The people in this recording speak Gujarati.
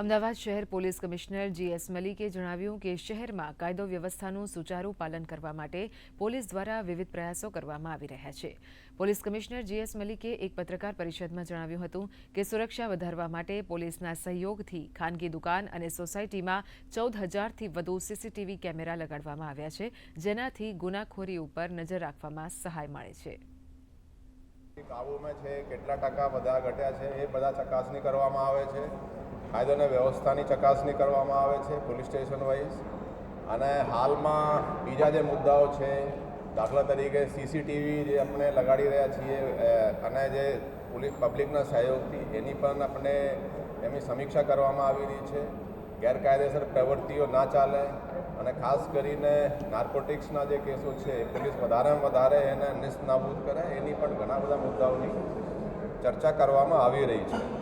અમદાવાદ શહેર પોલીસ કમિશનર જીએસ મલિકે જણાવ્યું કે શહેરમાં કાયદો વ્યવસ્થાનું સુચારુ પાલન કરવા માટે પોલીસ દ્વારા વિવિધ પ્રયાસો કરવામાં આવી રહ્યા છે. પોલીસ કમિશનર જીએસ મલિકે એક પત્રકાર પરિષદમાં જણાવ્યું હતું કે સુરક્ષા વધારવા માટે પોલીસના સહયોગથી ખાનગી દુકાન અને સોસાયટીમાં ચૌદ હજારથી વધુ સીસીટીવી કેમેરા લગાડવામાં આવ્યા છે, જેનાથી ગુનાખોરી ઉપર નજર રાખવામાં સહાય મળે છે. કાબુમાં છે, કેટલા ટકા બધા ઘટ્યા છે, એ બધા ચકાસણી કરવામાં આવે છે. કાયદો વ્યવસ્થાની ચકાસણી કરવામાં આવે છે, પોલીસ સ્ટેશન વાઇઝ. અને હાલમાં બીજા જે મુદ્દાઓ છે, દાખલા તરીકે સીસીટીવી જે આપણે લગાડી રહ્યા છીએ અને જે પોલીસ પબ્લિકના સહયોગથી, એની પણ આપણે એમની સમીક્ષા કરવામાં આવી રહી છે. ગેરકાયદેસર પ્રવૃત્તિઓ ના ચાલે અને ખાસ કરીને નાર્કોટિક્સના જે કેસો છે, પોલીસ વધારેમાં વધારે એને નિસ્નાબૂદ કરે, એની પણ ઘણા બધા મુદ્દાઓની ચર્ચા કરવામાં આવી રહી છે.